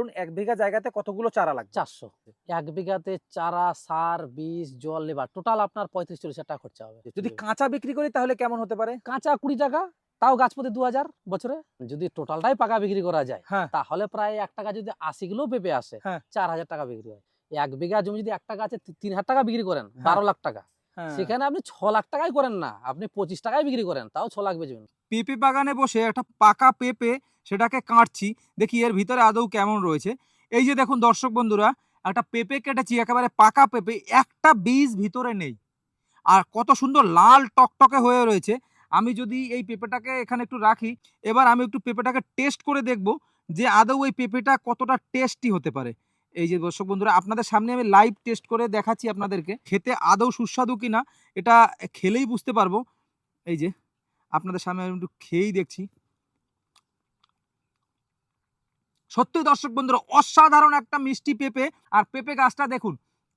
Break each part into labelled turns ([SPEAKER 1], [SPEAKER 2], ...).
[SPEAKER 1] ধরুন এক বিঘা জায়গাতে কতগুলো চারা লাগবে?
[SPEAKER 2] চারশো। এক বিঘাতে চারা সার বীজ জল লেবার টোটাল আপনার পঁয়ত্রিশ চল্লিশ টাকা খরচা হবে।
[SPEAKER 1] যদি কাঁচা বিক্রি করি তাহলে কেমন হতে পারে?
[SPEAKER 2] কাঁচা কুড়ি টাকা তাও গাছ প্রতি দু হাজার বছরে। যদি টোটালটাই পাকা বিক্রি করা যায়
[SPEAKER 1] হ্যাঁ।
[SPEAKER 2] তাহলে প্রায় এক টাকা যদি আশি কিলো পেঁপে আসে
[SPEAKER 1] হ্যাঁ।
[SPEAKER 2] চার হাজার টাকা বিক্রি হয়। এক বিঘা জমি যদি একটা তি- তিন হাজার টাকা বিক্রি করেন বারো লাখ টাকা।
[SPEAKER 1] হ্যাঁ।
[SPEAKER 2] সেখানে আপনি ছ লাখ টাকাই করেন না আপনি পঁচিশ টাকায় বিক্রি করেন তাও ছ লাখ বেচবেন।
[SPEAKER 3] পেঁপে বাগানে বসে একটা পাকা পেঁপে সেটাকে কাটছি। দেখি এর ভিতরে আদৌ কেমন রয়েছে। এই যে দেখুন দর্শক বন্ধুরা, একটা পেঁপে কেটেছি, একেবারে পাকা পেঁপে, একটা বীজ ভিতরে নেই। আর কত সুন্দর লাল টকটকে হয়ে রয়েছে। আমি যদি এই পেঁপেটাকে এখানে একটু রাখি, এবার আমি একটু পেঁপেটাকে টেস্ট করে দেখব যে আদৌ এই পেঁপেটা কতটা টেস্টি হতে পারে। এই যে দর্শক বন্ধুরা, আপনাদের সামনে আমি লাইভ টেস্ট করে দেখাচ্ছি আপনাদেরকে, খেতে আদৌ সুস্বাদু কিনা, এটা খেলেই বুঝতে পারব। এই যে আপনাদের সামনে আমি একটু খেয়েই দেখছি। সত্যি দর্শক বন্ধুরা, অসাধারণ একটা মিষ্টি পেঁপে। আর পেঁপে গাছটা দেখুন,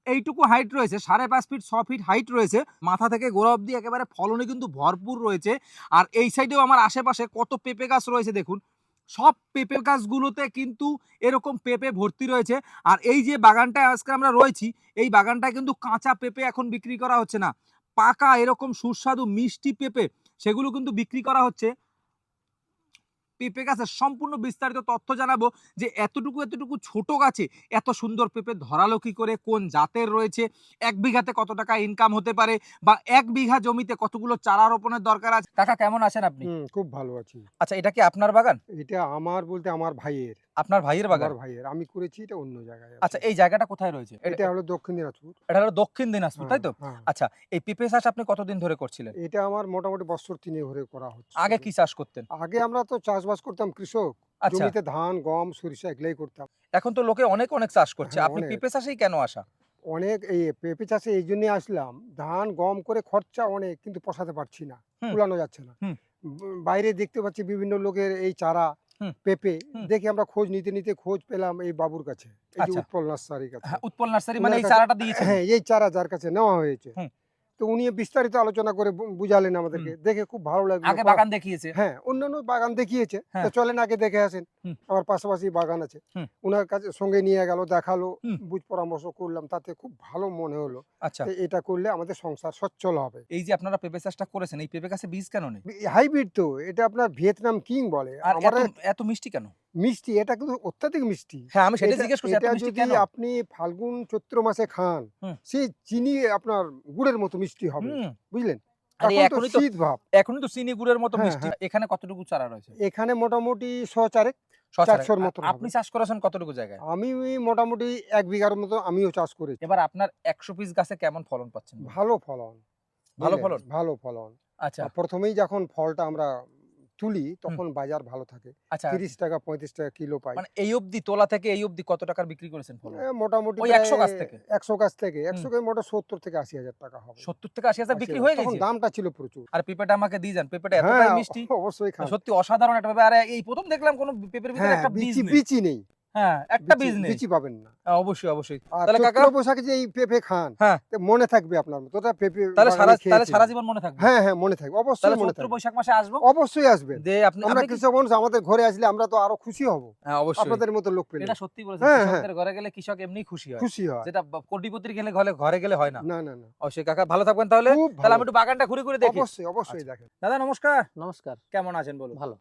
[SPEAKER 3] এইটুকু হাইট রয়েছে, সাড়ে পাঁচ ফিট ছ ফিট হাইট রয়েছে। মাথা থেকে গোড়া অব্দি একেবারে ফলনে কিন্তু ভরপুর রয়েছে। আর এই সাইডেও আমার আশেপাশে কত পেঁপে গাছ রয়েছে দেখুন। সব পেঁপে গাছগুলোতে কিন্তু এরকম পেঁপে ভর্তি রয়েছে। আর এই যে বাগানটায় আজকে আমরা রয়েছি, এই বাগানটায় কিন্তু কাঁচা পেঁপে এখন বিক্রি করা হচ্ছে না। পাকা এরকম সুস্বাদু মিষ্টি পেঁপে সেগুলো কিন্তু বিক্রি করা হচ্ছে। পেঁপে গাছের সম্পূর্ণ বিস্তারিত তথ্য জানাব যে এতটুকু এতটুকু ছোট গাছে এত সুন্দর পেঁপে ধরালো কি করে কোন জাতের রয়েছে এক বিঘাতে কত টাকা ইনকাম হতে পারে বা এক বিঘা জমিতে কতগুলো চারা রোপণের দরকার আছে?
[SPEAKER 1] কাকা কেমন আছেন আপনি?
[SPEAKER 4] খুব ভালো আছি।
[SPEAKER 1] আচ্ছা এটা কি আপনার বাগান?
[SPEAKER 4] এটা আমার বলতে আমার ভাইয়ের।
[SPEAKER 1] আপনার ভাইয়ের বাগান?
[SPEAKER 4] আমার ভাইয়ের। আমি করেছি এটা অন্য জায়গায়
[SPEAKER 1] আচ্ছা এই জায়গাটা কোথায় রয়েছে? এটা
[SPEAKER 4] হলো দক্ষিণ দিনাজপুর।
[SPEAKER 1] এটা হলো দক্ষিণ দিনাজপুর তাই তো?
[SPEAKER 4] হ্যাঁ, হ্যাঁ।
[SPEAKER 1] আচ্ছা এই পেঁপে চাষ আপনি কতদিন ধরে করছিলেন?
[SPEAKER 4] এটা আমার মোটামুটি বছর তিনে ধরে করা হচ্ছে।
[SPEAKER 1] আগে কি চাষ করতেন?
[SPEAKER 4] আগে আমরা তো চাষবাস করতাম কৃষক।
[SPEAKER 1] আচ্ছা।
[SPEAKER 4] জমিতে ধান গম সরিষা এগুলাই করতাম।
[SPEAKER 1] এখন তো লোকে অনেক অনেক চাষ করছে।
[SPEAKER 4] হ্যাঁ,
[SPEAKER 1] আপনি পেঁপে চাষেই কেন আসা?
[SPEAKER 4] অনেক এই পেঁপে চাষে এই জন্যই আসলাম। ধান গম করে খরচা অনেক কিন্তু পোষাতে পারছি না। কুলানো যাচ্ছে না। বাইরে দেখতে পাচ্ছি বিভিন্ন লোকের এই চারা। পেঁপে
[SPEAKER 1] হুম।
[SPEAKER 4] দেখে আমরা খোঁজ নিতে নিতে খোঁজ পেলাম এই বাবুর কাছে এই যে
[SPEAKER 1] আচ্ছা।
[SPEAKER 4] উৎপল নার্সারির কাছে
[SPEAKER 1] হ্যাঁ, উৎপল নার্সারি মানে
[SPEAKER 4] ওনার
[SPEAKER 1] এই
[SPEAKER 4] কাছে-
[SPEAKER 1] চারাটা দিয়েছেন
[SPEAKER 4] হ্যাঁ এই চারা যার কাছে নেওয়া হয়েছে
[SPEAKER 1] হুম।
[SPEAKER 4] তো উনি বিস্তারিত আলোচনা করে বুঝালেন আমাদেরকে। দেখে খুব ভালো লাগল।
[SPEAKER 1] আগে বাগান দেখিয়েছে।
[SPEAKER 4] হ্যাঁ অন্যান্য বাগান দেখিয়েছে।
[SPEAKER 1] হ্যাঁ।
[SPEAKER 4] তো চলেন আগে দেখে আসেন। আমার পাশাপাশি বাগান আছে। ওনার কাছে সঙ্গে নিয়ে গেল দেখাল বুঝ পরামর্শ করলাম। তাতে খুব ভালো মনে হলো
[SPEAKER 1] আচ্ছা।
[SPEAKER 4] এটা করলে আমাদের সংসার সচ্ছল হবে।
[SPEAKER 1] এই যে আপনারা পেঁপে চাষটা করেছেন এই পেঁপে গাছে বীজ কেন নেই?
[SPEAKER 4] হাইব্রিড তো এটা আপনার ভিয়েতনাম কিং বলে।
[SPEAKER 1] আর এত মিষ্টি কেন?
[SPEAKER 4] মিষ্টি এটা কিন্তু অত্যাধিক মিষ্টি।
[SPEAKER 1] হ্যাঁ আমি সেটা জিজ্ঞেস করছি
[SPEAKER 4] এটা যদি আপনি ফাল্গুন চৈত্র মাসে খান। সেই চিনি আপনার গুড়ের মতো মিষ্টি হবে বুঝলেন?
[SPEAKER 1] এখনই তো চিনি গুড়ের মতো
[SPEAKER 4] হ্যাঁ,
[SPEAKER 1] মিষ্টি। এখানে কতটুকু চারা রয়েছে?
[SPEAKER 4] এখানে মোটামুটি শ চারেক চারশোর মতো
[SPEAKER 1] আপনি চাষ করেছেন কতটুকু জায়গায়?
[SPEAKER 4] আমি মোটামুটি এক বিঘার মতো আমিও চাষ করেছি।
[SPEAKER 1] এবার আপনার একশো পিস গাছে কেমন ফলন পাচ্ছেন?
[SPEAKER 4] ভালো ফলন।
[SPEAKER 1] ভালো ফলন?
[SPEAKER 4] ভালো ফলন।
[SPEAKER 1] আচ্ছা।
[SPEAKER 4] প্রথমেই যখন ফলটা আমরা তুলি তখন বাজার ভালো থাকে।
[SPEAKER 1] আচ্ছা।
[SPEAKER 4] তিরিশ টাকা পঁয়ত্রিশ টাকা কিলো পাই।
[SPEAKER 1] মানে এই অবধি তোলা থেকে এই অবধি কত টাকার বিক্রি করেছেন
[SPEAKER 4] মোটামুটি
[SPEAKER 1] 100 গাছ থেকে?
[SPEAKER 4] একশো গাছ থেকে। একশো গাছ মোটা সত্তর থেকে আশি হাজার টাকা হবে।
[SPEAKER 1] সত্তর থেকে আশি হাজার বিক্রি হয়ে গেছে?
[SPEAKER 4] দামটা ছিল প্রচুর।
[SPEAKER 1] আর পেঁপেটা আমাকে দিয়ে যান। পেঁপেটা এতটাই
[SPEAKER 4] হ্যাঁ
[SPEAKER 1] মিষ্টি।
[SPEAKER 4] অবশ্যই
[SPEAKER 1] সত্যি অসাধারণ একটা ব্যাপার। আর এই প্রথম দেখলাম কোনো পেঁপের ভিতরে
[SPEAKER 4] হ্যাঁ
[SPEAKER 1] একটা বীজ
[SPEAKER 4] বিচি
[SPEAKER 1] নেই। হ্যাঁ একটা
[SPEAKER 4] বিচি- বিচি পাবেন না।
[SPEAKER 1] হ্যাঁ, অবশ্যই অবশ্যই। তাহলে কাকা-
[SPEAKER 4] চৈত্র যে এই পেঁপে খান
[SPEAKER 1] হ্যাঁ।
[SPEAKER 4] মনে থাকবে আপনার মতো ওটা পেঁপে
[SPEAKER 1] তাহলে সারা তাহলে সারা জীবন মনে থাকবে?
[SPEAKER 4] হ্যাঁ হ্যাঁ মনে থাকবে অবশ্যই মনে থাকবে।
[SPEAKER 1] বৈশাখ মাসে আসব?
[SPEAKER 4] অবশ্যই আসবেন।
[SPEAKER 1] যে আপনি
[SPEAKER 4] আমরা কৃষক মানুষ আমাদের ঘরে আসলে আমরা তো আরও খুশি হব।
[SPEAKER 1] হ্যাঁ অবশ্যই।
[SPEAKER 4] আপনাদের মতো লোক পেলে।
[SPEAKER 1] এটা সত্যি বলেছেন
[SPEAKER 4] হ্যাঁ, হ্যাঁ।
[SPEAKER 1] কৃষকদের ঘরে গেলে কৃষক এমনি খুশি হয়।
[SPEAKER 4] খুশি হয়।
[SPEAKER 1] যেটা কোটিপতির গেলে ঘরে ঘরে গেলে হয় না।
[SPEAKER 4] না না না।
[SPEAKER 1] অবশ্যই কাকা ভালো থাকবেন তাহলে। তাহলে আমি একটু বাগানটা ঘুরে ঘুরে দেখি।
[SPEAKER 4] অবশ্যই অবশ্যই
[SPEAKER 1] আচ্ছা।
[SPEAKER 4] দেখেন।
[SPEAKER 1] দাদা নমস্কার।
[SPEAKER 2] নমস্কার।
[SPEAKER 1] কেমন আছেন বলুন?
[SPEAKER 2] ভালো।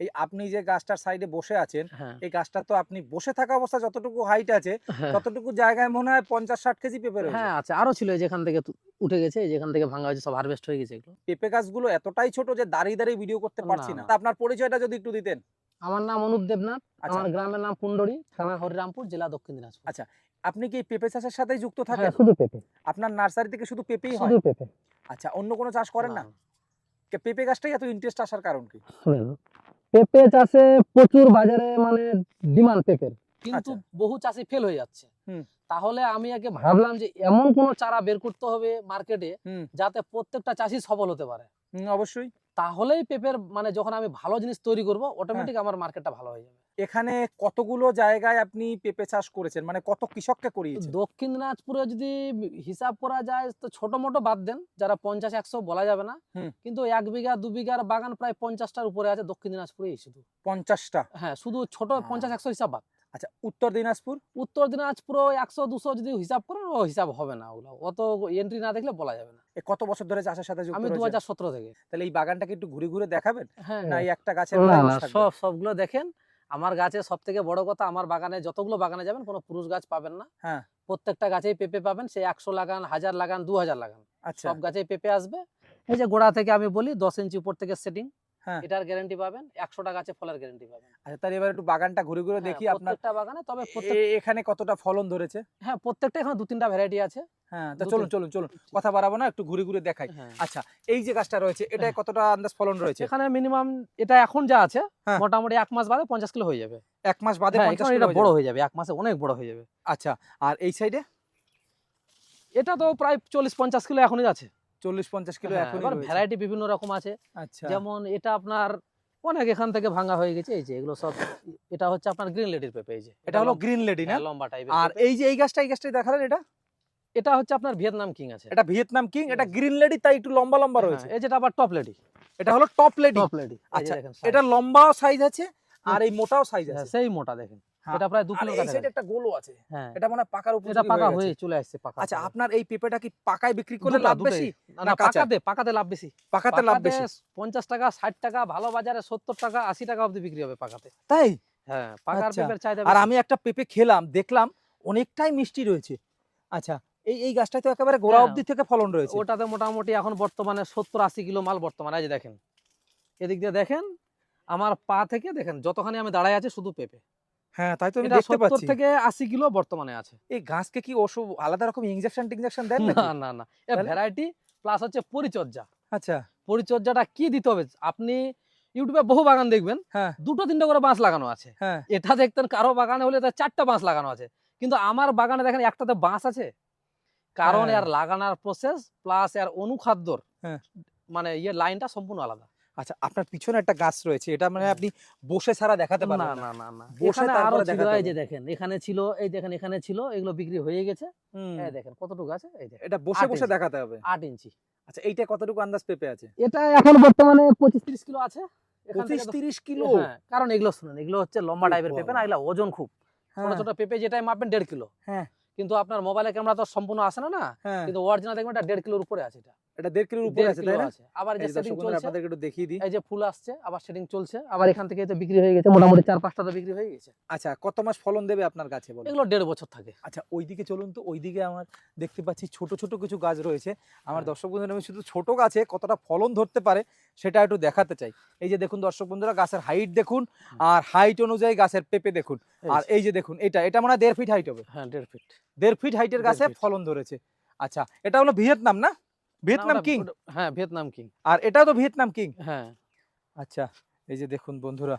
[SPEAKER 1] এই আপনি যে গাছটার সাইডে বসে আছেন
[SPEAKER 2] হ্যাঁ।
[SPEAKER 1] এই গাছটা তো আপনি বসে থাকা অবস্থা যতটুকু হাইট আছে
[SPEAKER 2] হ্যাঁ।
[SPEAKER 1] ততটুকু জায়গায় মনে হয় পঞ্চাশ ষাট কেজি পেঁপে
[SPEAKER 2] হ্যাঁ আচ্ছা আরও ছিল যেখান থেকে উঠে গেছে যেখান থেকে ভাঙা হয়েছে সব হারভেস্ট হয়ে গেছে এগুলো।
[SPEAKER 1] পেঁপে গাছগুলো এতটাই ছোট যে দাঁড়িয়ে দাঁড়িয়ে ভিডিও করতে পারছি না। আপনার পরিচয়টা যদি একটু দিতেন।
[SPEAKER 2] আমার নাম অনুপ দেবনাথ
[SPEAKER 1] আচ্ছা।
[SPEAKER 2] আমার গ্রামের নাম কুন্ডরি থানা হরিরামপুর জেলা দক্ষিণ দিনাজপুর।
[SPEAKER 1] আচ্ছা, আপনি কি পেঁপে চাষের সাথে যুক্ত থাকেন?
[SPEAKER 2] হ্যাঁ শুধু পেঁপে।
[SPEAKER 1] আপনার নার্সারি থেকে শুধু পেঁপেই হয়?
[SPEAKER 2] শুধু পেঁপে।
[SPEAKER 1] আচ্ছা অন্য কোনো চাষ করেন না। পেঁপে গাছটাই এত ইন্টারেস্ট আসার কারণ কি?
[SPEAKER 2] পেঁপে চাষে প্রচুর বাজারে মানে ডিমান্ড পেঁপের। কিন্তু
[SPEAKER 1] আচ্ছা।
[SPEAKER 2] বহু চাষি ফেল হয়ে যাচ্ছে। তাহলে আমি আগে ভাবলাম যে এমন কোন চারা বের করতে হবে মার্কেটে যাতে প্রত্যেকটা চাষি সফল হতে পারে।
[SPEAKER 1] অবশ্যই।
[SPEAKER 2] তাহলেই পেঁপের মানে যখন আমি ভালো জিনিস তৈরি করব
[SPEAKER 1] হ্যাঁ।
[SPEAKER 2] অটোমেটিক আমার মার্কেটটা ভালো হয়ে যাবে।
[SPEAKER 1] এখানে কতগুলো জায়গায় আপনি পেঁপে চাষ করেছেন? মানে কত কৃষককে করিয়েছেন?
[SPEAKER 2] দক্ষিণ দিনাজপুরে যদি হিসাব করা যায় তো ছোট মোটো বাদ দেন যারা পঞ্চাশ একশো বলা যাবে না কিন্তু এক বিঘা দু বিঘার বাগান প্রায় পঞ্চাশটার উপরে আছে দক্ষিণ দিনাজপুরে শুধু।
[SPEAKER 1] পঞ্চাশটা?
[SPEAKER 2] হ্যাঁ শুধু ছোট পঞ্চাশ একশো হিসাব বাদ।
[SPEAKER 1] আচ্ছা উত্তর দিনাজপুর?
[SPEAKER 2] উত্তর দিনাজপুর একশো দুশো যদি হিসাব করেন ও হিসাব হবে না ওগুলো। অত এন্ট্রি না দেখলে বলা যাবে না।
[SPEAKER 1] কত বছর ধরে চাষের সাথে
[SPEAKER 2] আমি দু হাজার সতেরো থেকে।
[SPEAKER 1] তাহলে এই বাগানটাকে একটু ঘুরে ঘুরে দেখাবেন?
[SPEAKER 2] হ্যাঁ
[SPEAKER 1] না এই একটা গাছের?
[SPEAKER 2] সব সবগুলো দেখেন। আমার গাছে সব থেকে বড় কথা আমার বাগানে যতগুলো বাগানে যাবেন কোনো পুরুষ গাছ পাবেন না
[SPEAKER 1] হ্যাঁ।
[SPEAKER 2] প্রত্যেকটা গাছেই পেঁপে পাবেন সেই একশো লাগান হাজার লাগান দু হাজার লাগান
[SPEAKER 1] আচ্ছা
[SPEAKER 2] সব গাছেই পেঁপে আসবে এই যে গোড়া থেকে আমি বলি দশ ইঞ্চি উপর থেকে সেটিং। এটার গ্যারান্টি পাবেন একশোটা গাছে ফলের গ্যারান্টি পাবেন।
[SPEAKER 1] আচ্ছা তাহলে এবার একটু বাগানটা ঘুরে ঘুরে
[SPEAKER 2] হ্যাঁ,
[SPEAKER 1] দেখি আপনার।
[SPEAKER 2] প্রত্যেকটা বাগানে তবে প্রত্যেক
[SPEAKER 1] এখানে কতটা ফলন ধরেছে?
[SPEAKER 2] হ্যাঁ প্রত্যেকটা এখানে দু তিনটা ভ্যারাইটি আছে।
[SPEAKER 1] হ্যাঁ তা চলুন চলুন চলুন। কথা বাড়াবো না একটু ঘুরে ঘুরে দেখাই।
[SPEAKER 2] হ্যাঁ।
[SPEAKER 1] আচ্ছা এই যে গাছটা রয়েছে এটা
[SPEAKER 2] হ্যাঁ।
[SPEAKER 1] কতটা আন্দাজ ফলন রয়েছে?
[SPEAKER 2] এখানে মিনিমাম এটা এখন যা আছে
[SPEAKER 1] হ্যাঁ।
[SPEAKER 2] মোটামুটি এক মাস বাদে পঞ্চাশ কিলো হয়ে যাবে।
[SPEAKER 1] এক মাস বাদে
[SPEAKER 2] হ্যাঁ,
[SPEAKER 1] পঞ্চাশ কিলো
[SPEAKER 2] এটা বড় হয়ে যাবে এক মাসে অনেক বড় হয়ে যাবে।
[SPEAKER 1] আচ্ছা আর এই সাইডে
[SPEAKER 2] এটা তো প্রায় চল্লিশ পঞ্চাশ কিলো এখনই আছে।
[SPEAKER 1] চল্লিশ পঞ্চাশ কিলো
[SPEAKER 2] হ্যাঁ,
[SPEAKER 1] এখনই
[SPEAKER 2] ভ্যারাইটি বিভিন্ন রকম আছে।
[SPEAKER 1] আচ্ছা।
[SPEAKER 2] যেমন এটা আপনার অনেক এখান থেকে ভাঙা হয়ে গেছে এই যে এগুলো সব এটা হচ্ছে আপনার গ্রিন লেডির পেঁপে এই যে।
[SPEAKER 1] এটা হলো গ্রিন লেডি না?
[SPEAKER 2] হ্যাঁ, লম্বা টাইপের
[SPEAKER 1] আর এই যে এই গাছটা এই গাছটাই দেখালেন এটা?
[SPEAKER 2] এটা হচ্ছে আপনার ভিয়েতনাম কিং আছে।
[SPEAKER 1] এটা ভিয়েতনাম কিং এটা গ্রিন লেডি তাই একটু লম্বা লম্বা
[SPEAKER 2] হ্যাঁ,
[SPEAKER 1] রয়েছে।
[SPEAKER 2] এই যেটা আবার টপ লেডি
[SPEAKER 1] এটা হলো টপ লেডি
[SPEAKER 2] টপ লেডি
[SPEAKER 1] আচ্ছা, এটা লম্বাও সাইজ আছে আর এই মোটাও সাইজ আছে।
[SPEAKER 2] সেই মোটা দেখেন। এটা প্রায় দু কিলো
[SPEAKER 1] সাইডে একটা গোলও আছে।
[SPEAKER 2] হ্যাঁ।
[SPEAKER 1] এটা মনে পাকার উপর
[SPEAKER 2] এটা পাকা হয়ে চলে আসছে পাকা
[SPEAKER 1] আচ্ছা আপনার এই পেঁপেটা কি পাকায় বিক্রি করলে লাভ বেশি?
[SPEAKER 2] না? পাকাতে পাকাতে লাভ বেশি।
[SPEAKER 1] পাকাতে লাভ বেশি।
[SPEAKER 2] পঞ্চাশ টাকা ষাট টাকা ভালো বাজারে সত্তর টাকা আশি টাকা অবধি বিক্রি হবে পাকাতে।
[SPEAKER 1] তাই?
[SPEAKER 2] হ্যাঁ পাকার
[SPEAKER 1] আচ্ছা।
[SPEAKER 2] পেঁপের চাহিদা
[SPEAKER 1] আর আমি একটা পেঁপে খেলাম দেখলাম অনেকটাই মিষ্টি রয়েছে। আচ্ছা এই এই গাছটায় তো একেবারে গোড়া
[SPEAKER 2] হ্যাঁ,
[SPEAKER 1] অবধি থেকে ফলন রয়েছে।
[SPEAKER 2] ওটাতে মোটামুটি এখন বর্তমানে সত্তর আশি কিলো মাল বর্তমানে যে দেখেন। এদিক দিয়ে দেখেন আমার পা থেকে দেখেন যতখানি আমি দাঁড়ায় আছি শুধু পেঁপে।
[SPEAKER 1] হ্যাঁ তাই তো আমি দেখতে পাচ্ছি।
[SPEAKER 2] থেকে আশি কিলো বর্তমানে আছে।
[SPEAKER 1] এই গাছকে কি ওষুধ আলাদা রকম ইনজেকশন টিনজেকশন দেন
[SPEAKER 2] না না না। এর ভ্যারাইটি প্লাস হচ্ছে পরিচর্যা।
[SPEAKER 1] আচ্ছা।
[SPEAKER 2] পরিচর্যাটা কি দিতে হবে? আপনি ইউটিউবে বহু বাগান দেখবেন
[SPEAKER 1] হ্যাঁ।
[SPEAKER 2] দুটো তিনটে করে বাঁশ লাগানো আছে।
[SPEAKER 1] হ্যাঁ।
[SPEAKER 2] এটা দেখতেন কারও বাগানে হলে তার চারটা বাঁশ লাগানো আছে। কিন্তু আমার বাগানে দেখেন একটাতে বাঁশ আছে। কারণ
[SPEAKER 1] হ্যাঁ।
[SPEAKER 2] এর লাগানোর প্রসেস প্লাস এর অনুখাদ্যর
[SPEAKER 1] হ্যাঁ।
[SPEAKER 2] মানে ইয়ে লাইনটা সম্পূর্ণ আলাদা।
[SPEAKER 1] আচ্ছা আপনার পিছনে একটা গাছ রয়েছে এটা মানে
[SPEAKER 2] হ্যাঁ।
[SPEAKER 1] আপনি বসে ছাড়া দেখাতে
[SPEAKER 2] না
[SPEAKER 1] পারবেন না
[SPEAKER 2] না। না না
[SPEAKER 1] বসে
[SPEAKER 2] আরও ছিল এই যে দেখেন এখানে ছিল এই দেখেন এখানে ছিল এগুলো বিক্রি হয়ে গেছে। এই দেখেন কতটুকু আছে? এই দেখেন
[SPEAKER 1] এটা বসে বসে দেখাতে হবে।
[SPEAKER 2] আট ইঞ্চি।
[SPEAKER 1] আচ্ছা এইটা কতটুকু আন্দাজ পেঁপে আছে?
[SPEAKER 2] এটা এখন বর্তমানে পঁচিশ তিরিশ কিলো আছে। এখান
[SPEAKER 1] পঁচিশ
[SPEAKER 2] থেকে তো-
[SPEAKER 1] তিরিশ কিলো?
[SPEAKER 2] হ্যাঁ, কারণ এগুলো শুনুন এগুলো হচ্ছে লম্বা টাইপের পেঁপে না এগুলো ওজন খুব। ছোট
[SPEAKER 1] হ্যাঁ,
[SPEAKER 2] ছোট পেঁপে যেটাই মাপবেন দেড় কিলো।
[SPEAKER 1] হ্যাঁ।
[SPEAKER 2] কিন্তু আপনার মোবাইলে ক্যামেরা তো সম্পূর্ণ আসে না না? কিন্তু অরিজিনাল দেখবেন এটা দেড় কিলোর উপরে আছে এটা।
[SPEAKER 1] এটা দেড় কিলোর উপরে আছে তাই না?
[SPEAKER 2] আবার যে সেটিং চলছে
[SPEAKER 1] আপনাদেরকে একটু দেখিয়ে দিই।
[SPEAKER 2] এই যে ফুল আসছে আবার সেটিং চলছে আবার এখান থেকে তো বিক্রি হয়ে গেছে মোটামুটি চার পাঁচটা তো বিক্রি হয়ে গেছে।
[SPEAKER 1] আচ্ছা কত মাস ফলন দেবে আপনার গাছে বলো
[SPEAKER 2] এগুলো দেড় বছর থাকে।
[SPEAKER 1] আচ্ছা ওইদিকে চলুন তো ওইদিকে আমার দেখতে পাচ্ছি ছোট ছোট কিছু গাছ রয়েছে। আমার
[SPEAKER 2] হ্যাঁ।
[SPEAKER 1] দর্শক বন্ধুরা আমি শুধু ছোট গাছে কতটা ফলন ধরতে পারে সেটা একটু দেখাতে চাই। এই যে দেখুন দর্শক বন্ধুরা গাছের হাইট দেখুন আর হাইট অনুযায়ী গাছের পেঁপে দেখুন। আর এই যে দেখুন এটা এটা মানে দেড় ফিট হাইট হবে।
[SPEAKER 2] হ্যাঁ দেড় ফিট
[SPEAKER 1] দেড় ফিট হাইটের গাছে ফলন ধরেছে। আচ্ছা এটা হলো ভিয়েতনাম না? Vietnam king?
[SPEAKER 2] হ্যাঁ ভিয়েতনাম কিং।
[SPEAKER 1] আর এটাও তো ভিয়েতনাম কিং?
[SPEAKER 2] হ্যাঁ।
[SPEAKER 1] আচ্ছা এই যে দেখুন বন্ধুরা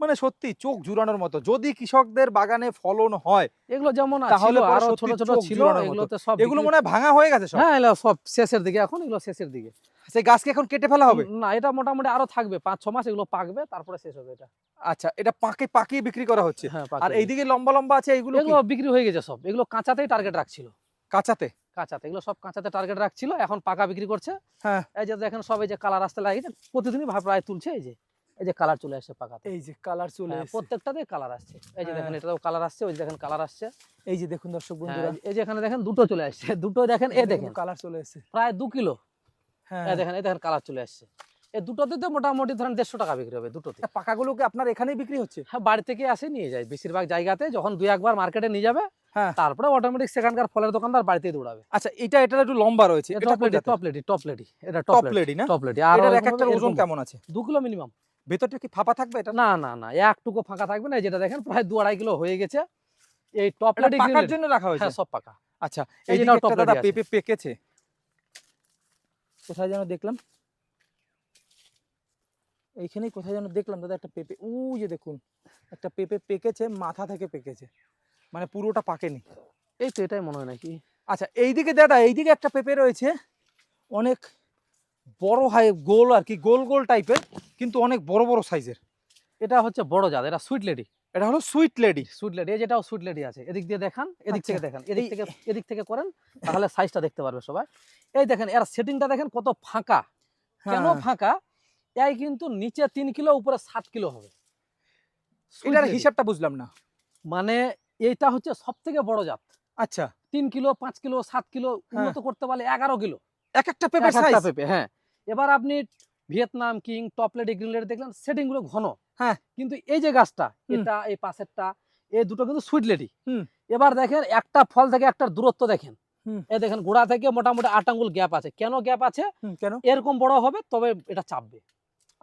[SPEAKER 1] মানে সত্যি চোখ জুড়ানোর মতো যদি কৃষকদের বাগানে ফলন হয়
[SPEAKER 2] এগুলো যেমন
[SPEAKER 1] তাহলে আরও
[SPEAKER 2] ছোট ছোট ছিল। এগুলোতে সব
[SPEAKER 1] এগুলো মনে হয় ভাঙা হয়ে গেছে সব।
[SPEAKER 2] হ্যাঁ এগুলো সব শেষের দিকে এখন এগুলো শেষের দিকে।
[SPEAKER 1] সেই গাছকে এখন কেটে ফেলা হবে?
[SPEAKER 2] না এটা মোটামুটি আরও থাকবে পাঁচ ছ মাস এগুলো পাকবে তারপরে শেষ হবে এটা।
[SPEAKER 1] আচ্ছা এটা পাকে পাকিয়ে বিক্রি করা হচ্ছে।
[SPEAKER 2] হ্যাঁ
[SPEAKER 1] আর এইদিকে লম্বা লম্বা আছে
[SPEAKER 2] এগুলো বিক্রি হয়ে গেছে সব এগুলো কাঁচাতেই টার্গেট রাখছিল।
[SPEAKER 1] কাঁচাতে?
[SPEAKER 2] কাঁচাতে। এগুলো সব কাঁচাতে টার্গেট রাখছিল এখন পাকা বিক্রি করছে।
[SPEAKER 1] হ্যাঁ।
[SPEAKER 2] এই যে দেখেন সব এই যে কালার আসতে লাগিয়েছে প্রতিদিনই প্রায় তুলছে এই যে এই যে কালার চলে আসছে পাকাতে।
[SPEAKER 1] এই যে কালার চলে
[SPEAKER 2] হ্যাঁ, প্রত্যেকটাতে কালার আসছে। এই যে দেখেন
[SPEAKER 1] হ্যাঁ।
[SPEAKER 2] এটাতেও কালার আসছে ওই যে দেখেন কালার আসছে।
[SPEAKER 1] এই যে দেখুন দর্শক বন্ধুরা।
[SPEAKER 2] এই যে এখানে দেখেন দুটো চলে আসছে। দুটো দেখেন এ দেখেন
[SPEAKER 1] কালার চলে এসেছে।
[SPEAKER 2] প্রায় দু কিলো।
[SPEAKER 1] হ্যাঁ।
[SPEAKER 2] দেখেন এই দেখেন কালার চলে আসছে। এই দুটোতে তো মোটামুটি ধরেন দেড়শো টাকা বিক্রি হবে দুটোতে।
[SPEAKER 1] তা পাকাগুলো কি আপনার এখানেই বিক্রি হচ্ছে?
[SPEAKER 2] হ্যাঁ বাড়ি থেকে আসে নিয়ে যায়। বেশিরভাগ জায়গাতে যখন দুই একবার মার্কেটে নিয়ে যাবে
[SPEAKER 1] হ্যাঁ।
[SPEAKER 2] তারপরে অটোমেটিক সেখানকার ফলের দোকানদার বাড়িতেই দৌড়াবে।
[SPEAKER 1] আচ্ছা এটা এটা একটু লম্বা রয়েছে।
[SPEAKER 2] Top lady top lady top lady এটা
[SPEAKER 1] টপ
[SPEAKER 2] টপ লেডি
[SPEAKER 1] না?
[SPEAKER 2] টপ লেডি আর
[SPEAKER 1] এক একটা ওজন কেমন আছে?
[SPEAKER 2] দু কিলো মিনিমাম
[SPEAKER 1] ভেতরটা কি ফাঁপা থাকবে এটা?
[SPEAKER 2] না না না একটুকু ফাঁকা থাকবে না এই যেটা দেখেন প্রায় দু আড়াই কিলো হয়ে গেছে। এই টপ লেডি
[SPEAKER 1] পাকার জন্য রাখা হয়েছে?
[SPEAKER 2] হ্যাঁ সব পাকা।
[SPEAKER 1] আচ্ছা
[SPEAKER 2] এই
[SPEAKER 1] একটা
[SPEAKER 2] top
[SPEAKER 1] দাদা পেঁপে পেকেছে। কোথায় যেন দেখলাম? এইখানেই কোথায় যেন দেখলাম দাদা একটা পেঁপে উ যে দেখুন একটা পেঁপে পেকেছে মাথা থেকে পেকেছে। মানে পুরোটা পাকেনি।
[SPEAKER 2] এই তো এটাই মনে হয় নাকি?
[SPEAKER 1] আচ্ছা এইদিকে দাদা এইদিকে একটা পেঁপে রয়েছে। অনেক বড় হাই গোল আর কি গোল গোল টাইপের কিন্তু অনেক বড় বড় সাইজের।
[SPEAKER 2] এটা হচ্ছে বড় জাত এটা সুইট লেডি।
[SPEAKER 1] এটা হলো সুইট লেডি।
[SPEAKER 2] সুইট লেডি এই যেটাও সুইট লেডি আছে। এদিক দিয়ে দেখান এদিক থেকে
[SPEAKER 1] আচ্ছা,
[SPEAKER 2] দেখান এদিক থেকে এদিক থেকে করেন তাহলে সাইজটা দেখতে পারবে সবাই। এই দেখেন এর সেটিংটা দেখেন কত ফাঁকা। কেন
[SPEAKER 1] হ্যাঁ।
[SPEAKER 2] ফাঁকা? এই কিন্তু নিচে তিন কিলো উপরে সাত কিলো হবে।
[SPEAKER 1] এটার হিসাবটা বুঝলাম না।
[SPEAKER 2] মানে এইটা হচ্ছে সব থেকে বড় জাত।
[SPEAKER 1] আচ্ছা।
[SPEAKER 2] তিন কিলো পাঁচ কিলো সাত কিলো উন্নত করতে পারলে এগারো কিলো।
[SPEAKER 1] এক একটা পেঁপের
[SPEAKER 2] এক
[SPEAKER 1] সাইজ
[SPEAKER 2] পেঁপে হ্যাঁ। এবার আপনি ভিয়েতনাম কিং টপলেট গ্রিনলেট দেখলেন সেটিংগুলো ঘন।
[SPEAKER 1] হ্যাঁ।
[SPEAKER 2] কিন্তু এই যে গাছটা। এটা এই পাশেরটা এই দুটো কিন্তু সুইট লেডি এবার দেখেন একটা ফল থেকে একটা দূরত্ব দেখেন। এই দেখেন গোড়া থেকে মোটামুটি আট আঙ্গুল গ্যাপ আছে। কেন গ্যাপ আছে?
[SPEAKER 1] কেন?
[SPEAKER 2] এরকম বড় হবে তবে এটা চাপবে।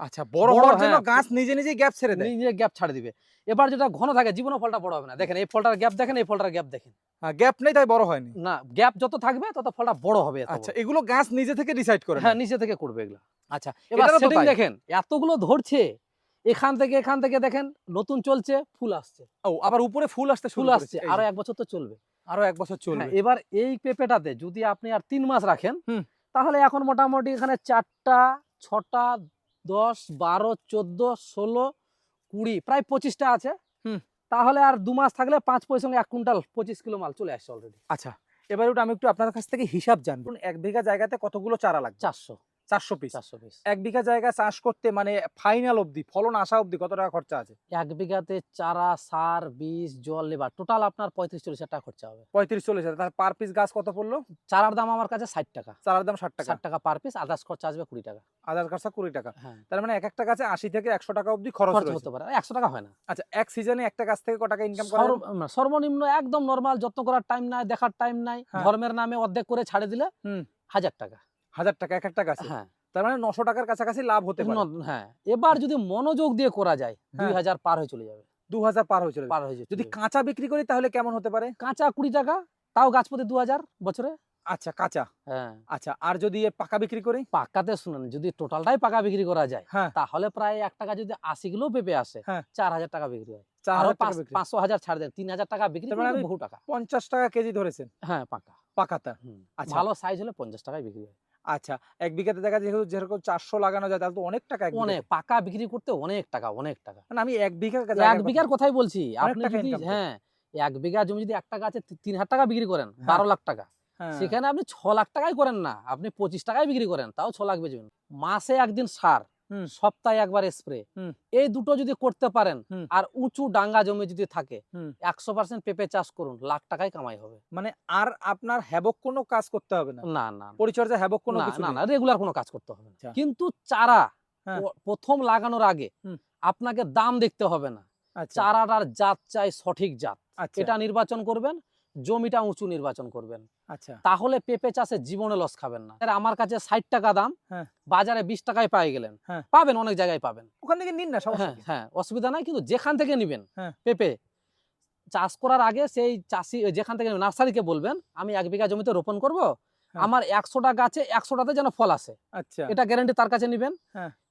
[SPEAKER 1] আচ্ছা বড় হওয়ার জন্য
[SPEAKER 2] হ্যাঁ।
[SPEAKER 1] গাছ নিজে নিজেই গ্যাপ ছেড়ে দেয়।
[SPEAKER 2] নিজে গ্যাপ ছাড়ে দিবে। এবার যেটা ঘন থাকে জীবনে ফলটা বড় হবে না। দেখেন এই ফলটার গ্যাপ দেখেন এই ফলটার গ্যাপ দেখেন।
[SPEAKER 1] গ্যাপ নেই তাই বড় হয়নি।
[SPEAKER 2] না গ্যাপ যত থাকবে তত ফলটা বড় হবে
[SPEAKER 1] আচ্ছা এগুলো গাছ নিজে থেকে ডিসাইড করে
[SPEAKER 2] হ্যাঁ। নিচে থেকে করবে এগুলা।
[SPEAKER 1] আচ্ছা
[SPEAKER 2] এবার
[SPEAKER 1] তাই।
[SPEAKER 2] দেখেন এতগুলো ধরছে এখান থেকে এখান থেকে দেখেন নতুন চলছে ফুল আসছে।
[SPEAKER 1] ও আবার উপরে ফুল আসতে
[SPEAKER 2] ফুল আসছে
[SPEAKER 1] আরও
[SPEAKER 2] এক বছর তো চলবে।
[SPEAKER 1] আরও এক বছর চলবে।
[SPEAKER 2] হ্যাঁ, এবার এই পেঁপেটাতে যদি আপনি আর তিন মাস রাখেন তাহলে এখন মোটামুটি এখানে চারটা ছটা দশ বারো চোদ্দ ষোলো কুড়ি প্রায় পঁচিশটা আছে।
[SPEAKER 1] হুম।
[SPEAKER 2] তাহলে আর দু মাস থাকলে পাঁচ পয়সা এক কুইন্টাল পঁচিশ কিলো মাল চলে আসছে অলরেডি
[SPEAKER 1] আচ্ছা এবার ওটা আমি একটু আপনার কাছ থেকে হিসাব জানব। এক বিঘা জায়গাতে কতগুলো চারা লাগে
[SPEAKER 2] চারশো।
[SPEAKER 1] চারশো পিস
[SPEAKER 2] চারশো পিস
[SPEAKER 1] এক বিঘা জায়গা চাষ করতে মানে ফাইনাল অবধি ফলন আসা অবধি কত টাকা খরচা আছে?
[SPEAKER 2] এক বিঘাতে চারা সার বীজ জল লেবার টোটাল আপনার পঁয়ত্রিশ চল্লিশ হাজার টাকা খরচা হবে।
[SPEAKER 1] পঁয়ত্রিশ চল্লিশ হাজার তাহলে পার পিস গাছ কত পড়ল?
[SPEAKER 2] চারার দাম আমার কাছে ষাট টাকা।
[SPEAKER 1] চারার দাম ষাট টাকা।
[SPEAKER 2] ষাট টাকা পার পিস আদার্স খরচা আসবে কুড়ি টাকা।
[SPEAKER 1] আধার খরচা কুড়ি টাকা।
[SPEAKER 2] হ্যাঁ।
[SPEAKER 1] তার মানে এক একটা গাছে আশি থেকে একশো টাকা অবধি খরচ
[SPEAKER 2] হতে পারে একশো টাকা হয় না।
[SPEAKER 1] আচ্ছা এক সিজনে একটা গাছ থেকে ক টাকা ইনকাম করা
[SPEAKER 2] সর্ব-
[SPEAKER 1] যাবে?
[SPEAKER 2] না, সর্বনিম্ন একদম নর্মাল যত্ন করার টাইম নাই দেখার টাইম নাই
[SPEAKER 1] হ্যাঁ।
[SPEAKER 2] ধর্মের নামে অর্ধেক করে ছাড়ে দিলে
[SPEAKER 1] হুম।
[SPEAKER 2] হাজার টাকা।
[SPEAKER 1] হাজার টাকা এক একটা গাছে
[SPEAKER 2] হ্যাঁ।
[SPEAKER 1] তার মানে নশো টাকার কাছাকাছি লাভ হতে পারে।
[SPEAKER 2] হ্যাঁ। এবার যদি মনোযোগ দিয়ে করা যায় দুই
[SPEAKER 1] হ্যাঁ।
[SPEAKER 2] হাজার পার হয়ে চলে যাবে।
[SPEAKER 1] দু হাজার পার হয়েছিল
[SPEAKER 2] পার হয়ে
[SPEAKER 1] যদি কাঁচা বিক্রি করি তাহলে কেমন হতে পারে?
[SPEAKER 2] কাঁচা কুড়ি টাকা তাও গাছ প্রতি দু হাজার বছরে।
[SPEAKER 1] আচ্ছা কাঁচা।
[SPEAKER 2] হ্যাঁ।
[SPEAKER 1] আচ্ছা আর যদি পাকা বিক্রি করি?
[SPEAKER 2] পাকাতে শুনেন যদি টোটালটাই পাকা বিক্রি করা যায়
[SPEAKER 1] হ্যাঁ।
[SPEAKER 2] তাহলে প্রায় এক টাকা যদি আশি কিলো পেঁপে আসে
[SPEAKER 1] হ্যাঁ।
[SPEAKER 2] চার হাজার টাকা বিক্রি হয়। পাঁচশো হাজার ছাড় দেন তিন হাজার টাকা বিক্রি
[SPEAKER 1] মানে
[SPEAKER 2] বহু টাকা।
[SPEAKER 1] পঞ্চাশ টাকা কেজি ধরেছেন।
[SPEAKER 2] হ্যাঁ পাকা।
[SPEAKER 1] পাকাতা। আচ্ছা।
[SPEAKER 2] ভালো সাইজ হলে পঞ্চাশ টাকায় বিক্রি হয়।
[SPEAKER 1] আচ্ছা এক বিঘাতে দেখা যায় যেরকম চারশো লাগানো যায় তাহলে তো অনেক টাকা
[SPEAKER 2] অনেক পাকা বিক্রি করতে অনেক টাকা অনেক টাকা
[SPEAKER 1] মানে আমি এক বিঘা
[SPEAKER 2] এক বিঘার কথাই বলছি আপনি যদি হ্যাঁ এক বিঘা জমি যদি এক টাকা আছে তিন হাজার টাকা বিক্রি করেন
[SPEAKER 1] হ্যাঁ।
[SPEAKER 2] বারো লাখ টাকা
[SPEAKER 1] হ্যাঁ।
[SPEAKER 2] সেখানে আপনি ছ লাখ টাকাই করেন না আপনি পঁচিশ টাকায় বিক্রি করেন তাও ছ লাখ বেচবেন মাসে একদিন সার। সপ্তাহে একবার স্প্রে এই দুটো যদি করতে পারেন আর উঁচু ডাঙ্গা জমি যদি থাকে একশো পার্সেন্ট পেঁপে চাষ করুন লাখ টাকাই কামাই হবে।
[SPEAKER 1] মানে আর আপনার হ্যাবক কোনো কাজ করতে হবে না?
[SPEAKER 2] না না না।
[SPEAKER 1] পরিচর্যা হ্যাবক কোনো
[SPEAKER 2] না না রেগুলার কোনো কাজ করতে হবে না।
[SPEAKER 1] আচ্ছা।
[SPEAKER 2] কিন্তু চারা
[SPEAKER 1] হ্যাঁ।
[SPEAKER 2] প্রথম লাগানোর আগে আপনাকে দাম দেখতে হবে না।
[SPEAKER 1] আচ্ছা।
[SPEAKER 2] চারাটার জাত চাই সঠিক জাত।
[SPEAKER 1] আচ্ছা।
[SPEAKER 2] এটা নির্বাচন করবেন জমিটা উঁচু নির্বাচন করবেন।
[SPEAKER 1] আচ্ছা
[SPEAKER 2] তাহলে পেঁপে চাষে জীবনে লস খাবেন না আমার কাছে ষাট টাকা দাম
[SPEAKER 1] হ্যাঁ।
[SPEAKER 2] বাজারে বিশ টাকায় পাই গেলেন
[SPEAKER 1] হ্যাঁ।
[SPEAKER 2] পাবেন অনেক জায়গায় পাবেন
[SPEAKER 1] ওখান থেকে নিন না
[SPEAKER 2] হ্যাঁ হ্যাঁ অসুবিধা নাই কিন্তু যেখান থেকে নিবেন
[SPEAKER 1] হ্যাঁ।
[SPEAKER 2] পেঁপে চাষ করার আগে সেই চাষি যেখান থেকে নার্সারিকে বলবেন আমি এক বিঘা জমিতে রোপণ করব। আমার একশোটা গাছে একশোটাতে যেন ফল আসে
[SPEAKER 1] আচ্ছা
[SPEAKER 2] এটা গ্যারান্টি তার কাছে নিবেন।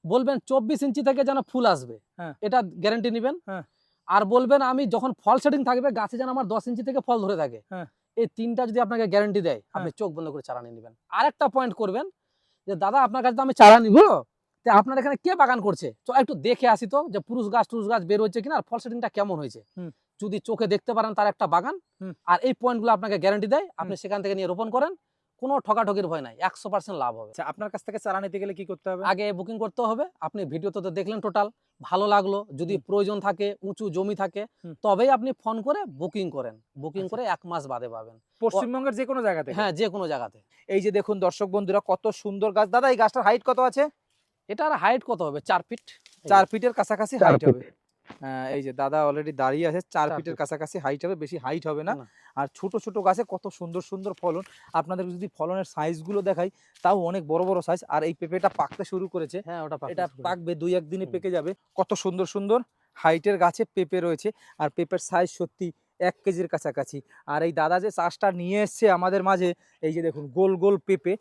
[SPEAKER 2] বলবেন চব্বিশ ইঞ্চি থেকে যেন ফুল আসবে। এটা গ্যারান্টি নিবেন। আর বলবেন আমি যখন ফল সেটিং থাকবে গাছে যেন আমার দশ ইঞ্চি থেকে ফল ধরে থাকে। এই তিনটা যদি আপনাকে গ্যারান্টি দেয় আপনি চোখ বন্ধ করে চারা নিয়ে নেবেন। আরেকটা পয়েন্ট করবেন যে দাদা আপনার কাছে তো আমি চারা নিব? তো আপনার এখানে কে বাগান করছে? তো একটু দেখে আসি তো যে পুরুষ গাছ টুরুষ গাছ বের হচ্ছে কিনা আর ফল সেটিংটা কেমন হয়েছে? যদি চোখে দেখতে পারেন তার একটা বাগান আর এই পয়েন্টগুলো আপনাকে গ্যারান্টি দেয় আপনি সেখান থেকে নিয়ে রোপণ করেন কোনো ঠকাঠকির ভয় নাই একশো পার্সেন্ট লাভ হবে।
[SPEAKER 1] আচ্ছা আপনার কাছ থেকে চারা নিতে গেলে কি করতে হবে?
[SPEAKER 2] আগে বুকিং করতে হবে আপনি ভিডিও তো দেখলেন টোটাল ভালো লাগল যদি প্রয়োজন থাকে উঁচু জমি থাকে তবেই আপনি ফোন করে বুকিং করেন। বুকিং
[SPEAKER 1] আচ্ছা।
[SPEAKER 2] করে এক মাস বাদে পাবেন।
[SPEAKER 1] পশ্চিমবঙ্গের যে কোনো জায়গা থেকে?
[SPEAKER 2] হ্যাঁ যে কোনো জায়গাতে।
[SPEAKER 1] এই যে দেখুন দর্শক বন্ধুরা কত সুন্দর গাছ। দাদা এই গাছটার হাইট কত আছে?
[SPEAKER 2] এটার হাইট কত হবে? চার ফিট
[SPEAKER 1] চার ফিটের কাছাকাছি হাইট হবে। এই যে দাদা অলরেডি দাঁড়িয়ে আছে চার ফিটের কাছাকাছি হাইট হবে বেশি হাইট হবে না।
[SPEAKER 2] না।
[SPEAKER 1] আর ছোট ছোট গাছে কত সুন্দর সুন্দর ফলন। আপনাদের যদি ফলনের সাইজগুলো দেখাই তাও অনেক বড় বড় সাইজ আর এই পেঁপেটা পাকতে শুরু করেছে।
[SPEAKER 2] হ্যাঁ ওটা
[SPEAKER 1] এটা পাকবে দুই একদিনে পেকে যাবে। কত সুন্দর সুন্দর হাইটের গাছে পেঁপে রয়েছে। আর পেঁপের সাইজ সত্যি এক কেজির কাছাকাছি। আর এই দাদা যে চাষটা নিয়ে এসছে আমাদের মাঝে এই যে দেখুন গোল গোল পেঁপে।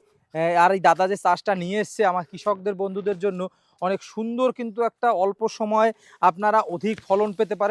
[SPEAKER 1] আর এই দাদা যে চাষটা নিয়ে এসছে আমার কৃষকদের বন্ধুদের জন্য অনেক সুন্দর কিন্তু একটা অল্প সময় আপনারা অধিক ফলন পেতে পারেন।